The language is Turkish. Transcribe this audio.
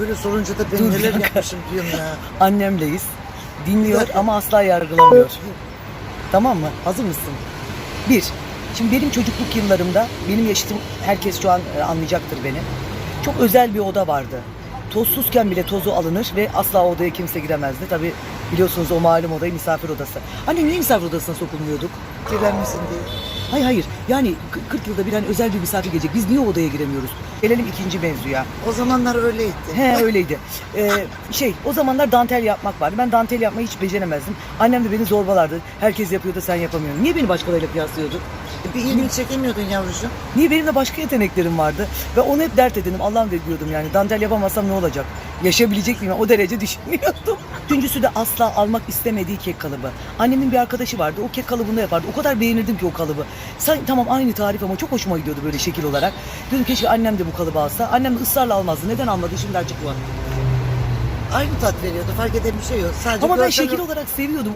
Böyle sorunca da ben Dur neler yapmışım diyorum ya. Annemleyiz. Dinliyor ama asla yargılamıyor. Tamam mı? Hazır mısın? Bir. Şimdi benim çocukluk yıllarımda, benim yaşıtım herkes şu an e, anlayacaktır beni. Çok özel bir oda vardı. Tozsuzken bile tozu alınır ve asla o odaya kimse giremezdi. Tabi biliyorsunuz o malum odayı misafir odası. Anne niye misafir odasına sokulmuyorduk? Kirlenmesin diye. Hayır hayır. Yani k- 40 yılda bir hani özel bir misafir gelecek. Biz niye o odaya giremiyoruz? Gelelim ikinci mevzuya. O zamanlar öyleydi. He öyleydi. Ee, şey o zamanlar dantel yapmak vardı. Ben dantel yapmayı hiç beceremezdim. Annem de beni zorbalardı. Herkes yapıyor da sen yapamıyorsun. Niye beni başkalarıyla kıyaslıyordun? E, Bir ilmi çekemiyordun yavrucuğum. Niye benim de başka yeteneklerim vardı? Ve onu hep dert edindim. Allah'ım diyordum yani. Dantel yapamazsam ne olacak? Yaşayabilecek miyim? O derece düşünüyordum. Üçüncüsü de asla almak istemediği kek kalıbı. Annemin bir arkadaşı vardı. O kek kalıbını yapardı. O kadar beğenirdim ki o kalıbı. Sen, tamam aynı tarif ama çok hoşuma gidiyordu böyle şekil olarak. Dedim keşke annem de bu kalıbı alsa. Annem de ısrarla almazdı. Neden almadı? Şimdi açıkla. Aynı tat veriyordu. Fark eden bir şey yok. Sadece Ama ben görsel- şekil olarak seviyordum.